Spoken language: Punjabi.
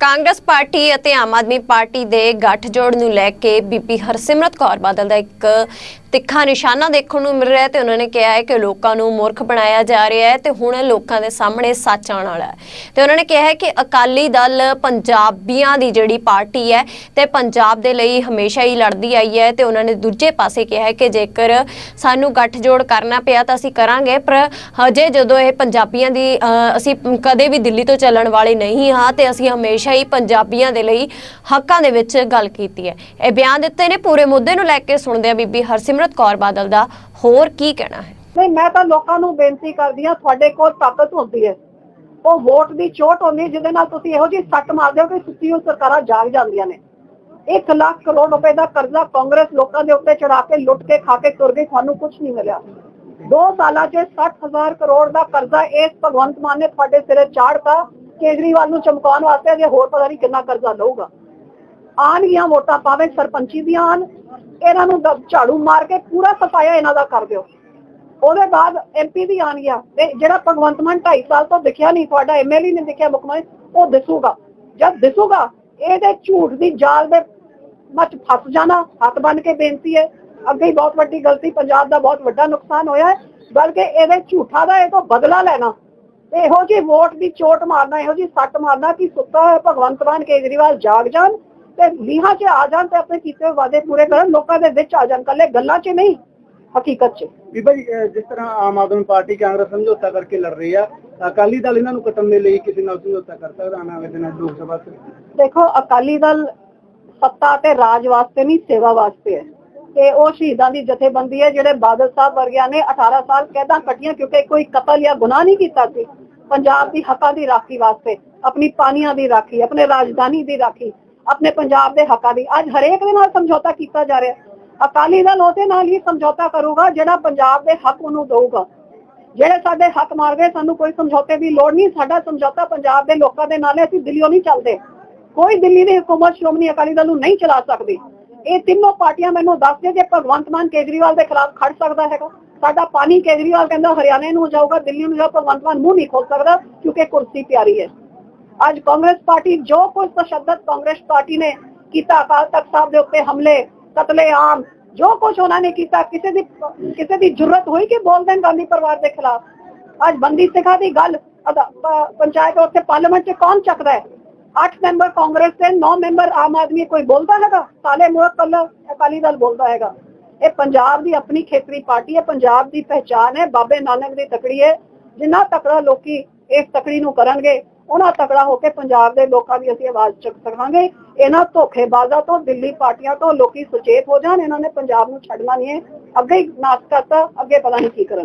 ਕਾਂਗਰਸ ਪਾਰਟੀ ਅਤੇ ਆਮ ਆਦਮੀ ਪਾਰਟੀ ਦੇ ਗੱਠਜੋੜ ਨੂੰ ਲੈ ਕੇ ਬੀਬੀ ਹਰਸਿਮਰਤ ਕੌਰ ਬਾਦਲ ਦਾ ਇੱਕ ਤਿੱਖਾ ਨਿਸ਼ਾਨਾ ਦੇਖਣ ਨੂੰ ਮਿਲ ਰਿਹਾ ਹੈ ਤੇ ਉਹਨਾਂ ਨੇ ਕਿਹਾ ਹੈ ਕਿ ਲੋਕਾਂ ਨੂੰ ਮੂਰਖ ਬਣਾਇਆ ਜਾ ਰਿਹਾ ਹੈ ਤੇ ਹੁਣ ਲੋਕਾਂ ਦੇ ਸਾਹਮਣੇ ਸੱਚ ਆਉਣ ਵਾਲਾ ਹੈ। ਤੇ ਉਹਨਾਂ ਨੇ ਕਿਹਾ ਹੈ ਕਿ ਅਕਾਲੀ ਦਲ ਪੰਜਾਬੀਆਂ ਦੀ ਜਿਹੜੀ ਪਾਰਟੀ ਹੈ ਤੇ ਪੰਜਾਬ ਦੇ ਲਈ ਹਮੇਸ਼ਾ ਹੀ ਲੜਦੀ ਆਈ ਹੈ ਤੇ ਉਹਨਾਂ ਨੇ ਦੂਜੇ ਪਾਸੇ ਕਿਹਾ ਹੈ ਕਿ ਜੇਕਰ ਸਾਨੂੰ ਗੱਠਜੋੜ ਕਰਨਾ ਪਿਆ ਤਾਂ ਅਸੀਂ ਕਰਾਂਗੇ, ਪਰ ਹਜੇ ਜਦੋਂ ਇਹ ਪੰਜਾਬੀਆਂ ਦੀ ਅਸੀਂ ਕਦੇ ਵੀ ਦਿੱਲੀ ਤੋਂ ਚੱਲਣ ਵਾਲੇ ਨਹੀਂ ਹਾਂ ਤੇ ਅਸੀਂ ਹਮੇਸ਼ਾ ਹੀ ਪੰਜਾਬੀਆਂ ਦੇ ਲਈ ਹੱਕਾਂ ਦੇ ਵਿੱਚ ਗੱਲ ਕੀਤੀ ਹੈ। ਇਹ ਬਿਆਨ ਦਿੱਤੇ ਨੇ। ਪੂਰੇ ਮੁੱਦੇ ਨੂੰ ਲੈ ਕੇ ਸੁਣਦੇ ਆ ਬੀਬੀ ਹਰਸਿਮਰਤ ਕੌਰ ਬਾਦਲ ਦਾ। ਹੋਰ ਕੀ ਕਹਿਣਾ ਹੈ? ਨਹੀਂ, ਮੈਂ ਤਾਂ ਲੋਕਾਂ ਨੂੰ ਬੇਨਤੀ ਕਰਦੀ ਆ ਤੁਹਾਡੇ ਕੋਲ ਤਾਕਤ ਹੁੰਦੀ ਹੈ। ਉਹ ਵੋਟ ਦੀ ਚੋਟ ਹੁੰਦੀ ਜਿਹਦੇ ਨਾਲ ਤੁਸੀਂ ਇਹੋ ਜਿਹੀ ਸੱਟ ਮਾਰਦੇ ਹੋ ਕਿ ਸੁੱਤੀ ਹੋਈ ਸਰਕਾਰਾਂ ਜਾਗ ਜਾਂਦੀਆਂ ਨੇ। 1 ਲੱਖ ਕਰੋੜ ਰੁਪਏ ਦਾ ਕਰਜ਼ਾ ਕਾਂਗਰਸ ਲੋਕਾਂ ਦੇ ਉੱਤੇ ਚੜਾ ਕੇ, ਲੁੱਟ ਕੇ, ਖਾ ਕੇ ਤੁਰ ਗਈ, ਤੁਹਾਨੂੰ ਕੁਝ ਨਹੀਂ ਮਿਲਿਆ। 2 ਸਾਲਾਂ 'ਚ 60000 ਕਰੋੜ ਦਾ ਕਰਜ਼ਾ ਇਸ ਭਗਵੰਤ ਮਾਨ ਨੇ ਤੁਹਾਡੇ ਸਿਰੇ ਚਾੜਤਾ। ਕੇਜਰੀਵਾਲ ਨੂੰ ਚਮਕਾਉਣ ਵਾਸਤੇ ਅਜੇ ਹੋਰ ਪਤਾ ਨਹੀਂ ਕਿੰਨਾ ਕਰਜ਼ਾ ਲਊਗਾ। ਆਣਗੀਆਂ ਵੋਟਾਂ ਪਾਵੇ ਸਰਪੰਚੀ ਦੀਆਂ ਆਣ ਇਹਨਾਂ ਨੂੰ ਝਾੜੂ ਮਾਰ ਕੇ ਪੂਰਾ ਸਫਾਇਆ ਇਹਨਾਂ ਦਾ ਕਰ ਦਿਓ। ਉਹਦੇ ਬਾਅਦ ਐਮਪੀ ਵੀ ਆਣ ਗਿਆ ਤੇ ਜਿਹੜਾ ਭਗਵੰਤ ਮਾਨ 2.5 ਸਾਲ ਤੋਂ ਦਿਖਿਆ ਨਹੀਂ, ਤੁਹਾਡਾ ਐਮਐਲਏ ਨੇ ਦਿਖਿਆ ਮੁੱਖ ਮੰਤਰੀ, ਉਹ ਦਿਸੂਗਾ। ਜਦ ਦਿਸੂਗਾ, ਇਹਦੇ ਝੂਠ ਦੀ ਜਾਲ ਦੇ ਮੱਚ ਫਸ ਜਾਣਾ, ਹੱਥ ਬੰਨ ਕੇ ਬੇਨਤੀ ਹੈ। ਅੱਗੇ ਬਹੁਤ ਵੱਡੀ ਗਲਤੀ, ਪੰਜਾਬ ਦਾ ਬਹੁਤ ਵੱਡਾ ਨੁਕਸਾਨ ਹੋਇਆ ਹੈ। ਬਲਕਿ ਇਹਦੇ ਝੂਠਾ ਦਾ ਇਹ ਤੋਂ ਬਦਲਾ ਲੈਣਾ। ਇਹੋ ਜੀ ਵੋਟ ਦੀ ਚੋਟ ਮਾਰਨਾ ਇਹੋ ਜੀ ਸੱਟ ਮਾਰਨਾ ਕਿ ਸੁੱਤਾ ਹੋਇਆ ਭਗਵੰਤ ਮਾਨ ਕੇਜਰੀਵਾਲ ਜਾਗ ਜਾਣ ਤੇ ਲੀਹਾਂ 'ਚ ਆ ਜਾਣ ਤੇ ਆਪਣੇ ਕੀਤੇ ਵਾਅਦੇ ਪੂਰੇ ਕਰਨ ਲੋਕਾਂ ਦੇ ਵਿੱਚ ਆ ਜਾਣ। ਕੱਲੇ ਗੱਲਾਂ 'ਚ ਨਹੀਂ ਹਕੀਕਤ 'ਚ। ਜੀ ਅਹ ਜਿਸ ਤਰ੍ਹਾਂ ਆਮ ਆਦਮੀ ਪਾਰਟੀ ਕਾਂਗਰਸ ਸਮਝੌਤਾ ਕਰਕੇ ਲੜ ਰਹੀ ਆ ਅਕਾਲੀ ਦਲ ਇਹਨਾਂ ਨੂੰ ਕੱਟਣ ਦੇ ਲਈ ਕਿਸੇ ਨਾਲ ਸਮਝੌਤਾ ਕਰ ਸਕਦਾ ਆਉਣ ਵਾਲੇ ਦਿਨਾਂ ਲੋਕ ਸਭਾ 'ਚ? ਦੇਖੋ ਅਕਾਲੀ ਦਲ ਸੱਤਾ ਤੇ ਰਾਜ ਵਾਸਤੇ ਨਹੀਂ ਸੇਵਾ ਵਾਸਤੇ ਹੈ। ਤੇ ਉਹ ਸ਼ਹੀਦਾਂ ਦੀ ਜਥੇਬੰਦੀ ਹੈ ਜਿਹੜੇ ਬਾਦਲ ਸਾਹਿਬ ਵਰਗਿਆਂ ਨੇ 18 ਸਾਲ ਕੈਦਾਂ ਕੱਟੀਆਂ ਕਿਉਂਕਿ ਕੋਈ ਕਤਲ ਜਾਂ ਗੁਨਾਹ ਨਹੀਂ ਕੀਤਾ ਸੀ। ਪੰਜਾਬ ਦੀ ਹੱਕਾਂ ਦੀ ਰਾਖੀ ਵਾਸਤੇ, ਆਪਣੀ ਪਾਣੀਆਂ ਦੀ ਰਾਖੀ, ਆਪਣੇ ਰਾਜਧਾਨੀ ਦੀ ਰਾਖੀ, ਆਪਣੇ ਪੰਜਾਬ ਦੇ ਹੱਕਾਂ ਦੀ। ਅੱਜ ਹਰੇਕ ਦੇ ਨਾਲ ਸਮਝੌਤਾ ਕੀਤਾ ਜਾ ਰਿਹਾ। ਅਕਾਲੀ ਦਲ ਉਹਦੇ ਨਾਲ ਹੀ ਸਮਝੌਤਾ ਕਰੂਗਾ, ਜਿਹੜਾ ਪੰਜਾਬ ਦੇ ਹੱਕ ਉਹਨੂੰ ਦਊਗਾ। ਜਿਹੜੇ ਸਾਡੇ ਹੱਕ ਮਾਰ ਗਏ ਸਾਨੂੰ ਕੋਈ ਸਮਝੌਤੇ ਦੀ ਲੋੜ ਨਹੀਂ। ਸਾਡਾ ਸਮਝੌਤਾ ਪੰਜਾਬ ਦੇ ਲੋਕਾਂ ਦੇ ਨਾਲ ਹੈ ਅਸੀਂ ਦਿੱਲੀੋਂ ਨਹੀਂ ਚੱਲਦੇ। ਕੋਈ ਦਿੱਲੀ ਦੀ ਹਕੂਮਤ ਸ਼੍ਰੋਮਣੀ ਅਕਾਲੀ ਦਲ ਨੂੰ ਨਹੀਂ ਚਲਾ ਸਕਦੀ। ਇਹ ਤਿੰਨੋਂ ਪਾਰਟੀਆਂ ਮੈਨੂੰ ਦੱਸ ਦੇ ਜੇ ਭਗਵੰਤ ਮਾਨ ਕੇਜਰੀਵਾਲ ਦੇ ਖਿਲਾਫ ਖੜ ਸਕਦਾ ਹੈਗਾ। ਸਾਡਾ ਪਾਣੀ ਕੇਜਰੀਵਾਲ ਕਹਿੰਦਾ ਹਰਿਆਣੇ ਨੂੰ ਜਾਊਗਾ, ਦਿੱਲੀ ਨੂੰ ਜਾਊਗਾ ਭਗਵੰਤ ਮਾਨ ਮੂੰਹ ਨਹੀਂ ਖੋਲ ਸਕਦਾ ਕਿਉਂਕਿ ਕੁਰਸੀ ਪਿਆਰੀ ਹੈ। ਅੱਜ ਕਾਂਗਰਸ ਪਾਰਟੀ ਜੋ ਕੁਝ ਤਸ਼ੱਦਦ ਕਾਂਗਰਸ ਪਾਰਟੀ ਨੇ ਕੀਤਾ, ਅਕਾਲ ਤਖਤ ਸਾਹਿਬ ਦੇ ਉੱਤੇ ਹਮਲੇ ਕਤਲੇ ਆਮ ਜੋ ਕੁਝ ਉਹਨਾਂ ਨੇ ਕੀਤਾ, ਕਿਸੇ ਦੀ ਕਿਸੇ ਦੀ ਜ਼ਰੂਰਤ ਹੋਈ ਕਿ ਬੋਲ ਦੇਣ ਗਾਂਧੀ ਪਰਿਵਾਰ ਦੇ ਖਿਲਾਫ? ਅੱਜ ਬੰਦੀ ਸਿਖਾ ਦੀ ਗੱਲ ਪੰਚਾਇਤ ਉੱਤੇ ਪਾਰਲੀਮੈਂਟ 'ਚ ਕੌਣ ਚੱਕਦਾ ਹੈ? 8 ਮੈਂਬਰ ਕਾਂਗਰਸ ਤੇ 9 ਮੈਂਬਰ ਆਮ ਆਦਮੀ, ਕੋਈ ਬੋਲਦਾ ਹੈਗਾ? ਸਾਲੇ ਮੂਹਰੇ ਕੱਲਾ ਅਕਾਲੀ ਦਲ ਬੋਲਦਾ ਹੈਗਾ। ਇਹ ਪੰਜਾਬ ਦੀ ਆਪਣੀ ਖੇਤਰੀ ਪਾਰਟੀ ਹੈ, ਪੰਜਾਬ ਦੀ ਪਹਿਚਾਨ ਹੈ, ਬਾਬੇ ਨਾਨਕ ਦੀ ਤਕੜੀ ਹੈ। ਜਿੰਨਾ ਤਕੜਾ ਲੋਕੀ ਇਸ ਤਕੜੀ ਨੂੰ ਕਰਨਗੇ, ਉਹਨਾਂ ਤਕੜਾ ਹੋ ਕੇ ਪੰਜਾਬ ਦੇ ਲੋਕਾਂ ਦੀ ਅਸੀਂ ਆਵਾਜ਼ ਚੁੱਕ ਸਕਾਂਗੇ। ਇਹਨਾਂ ਧੋਖੇਬਾਜ਼ਾਂ ਤੋਂ, ਦਿੱਲੀ ਪਾਰਟੀਆਂ ਤੋਂ ਲੋਕੀ ਸੁਚੇਤ ਹੋ ਜਾਣ, ਇਹਨਾਂ ਨੇ ਪੰਜਾਬ ਨੂੰ ਛੱਡਣਾ ਨਹੀਂ ਹੈ। ਅੱਗੇ ਹੀ ਨਾਸ ਕਰਤਾ ਅੱਗੇ ਪਤਾ ਨਹੀਂ ਕੀ ਕਰਨ।